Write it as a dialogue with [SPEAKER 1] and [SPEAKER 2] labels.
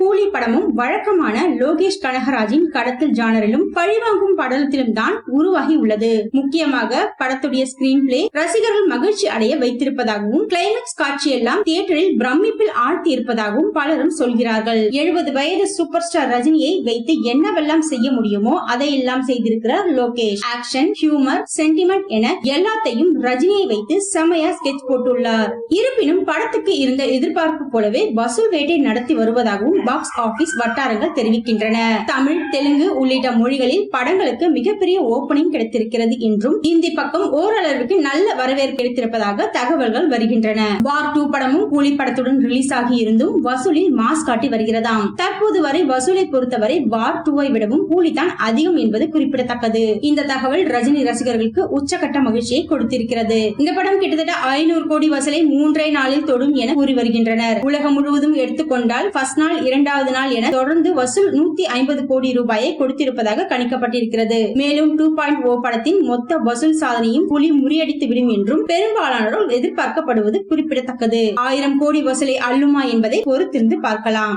[SPEAKER 1] கூலி படமும் வழக்கமான லோகேஷ் கனகராஜின் கடத்தல் ஜானரிலும் பழிவாங்கும் படலத்திலும் தான் உருவாகி உள்ளது. முக்கியமாக படத்துடைய ஸ்கிரீன் பிளே ரசிகர்கள் மகிழ்ச்சி அடைய வைத்திருப்பதாகவும் கிளைமேக்ஸ் காட்சியெல்லாம் தியேட்டரில் பிரமிப்பில் ஆழ்த்தி இருப்பதாகவும் பலரும் சொல்கிறார்கள். எழுபது வயது சூப்பர் ஸ்டார் ரஜினியை வைத்து என்னவெல்லாம் செய்ய முடியுமோ அதையெல்லாம் செய்திருக்கிறார் லோகேஷ். ஆக்ஷன் ஹியூமர் சென்டிமெண்ட் என எல்லாத்தையும் ரஜினியை வைத்து செமையா ஸ்கெட்ச் போட்டுள்ளார். இருப்பினும் படத்துக்கு இருந்த எதிர்பார்ப்பு போலவே வசூல் வேட்டை நடத்தி வருவதாகவும் பாக்ஸ் ஆபீஸ் வட்டாரங்கள் தெரிவிக்கின்றன. தமிழ் தெலுங்கு உள்ளிட்ட மொழிகளில் படங்களுக்கு மிகப்பெரிய ஓபனிங் கிடைத்திருக்கிறது என்றும் இந்தி பக்கம் ஓரளவிற்கு நல்ல வரவேற்பு கிடைத்திருப்பதாக தகவல்கள் வருகின்றன. வார் டூ படமும் கூலி படத்துடன் ரிலீஸ் ஆகி இருந்தும் வசூலில் மாஸ் காட்டி வருகிறதாம். தற்போது வரை வசூலை பொறுத்தவரை வார் டூவை விடவும் கூலி தான் அதிகம் என்பது குறிப்பிடத்தக்கது. இந்த தகவல் ரஜினி ரசிகர்களுக்கு உச்சகட்ட மகிழ்ச்சியை கொடுத்திருக்கிறது. இந்த படம் கிட்டத்தட்ட ஐநூறு கோடி வசூலை மூன்றே நாளில் தொடும் என கூறி வருகின்றனர். உலகம் முழுவதும் எடுத்துக்கொண்டால் ஃபர்ஸ்ட் நாள் இரண்டாவது நாள் என தொடர்ந்து வசூல் நூத்தி ஐம்பது கோடி ரூபாயை கொடுத்திருப்பதாக கணிக்கப்பட்டிருக்கிறது. மேலும் டூ பாயிண்ட் ஓ படத்தின் மொத்த வசூல் சாதனையும் புலி முறியடித்து விடும் என்றும் பெரும்பாலானோர் எதிர்பார்க்கப்படுவது குறிப்பிடத்தக்கது. ஆயிரம் கோடி வசூலை அள்ளுமா என்பதை பொறுத்திருந்து பார்க்கலாம்.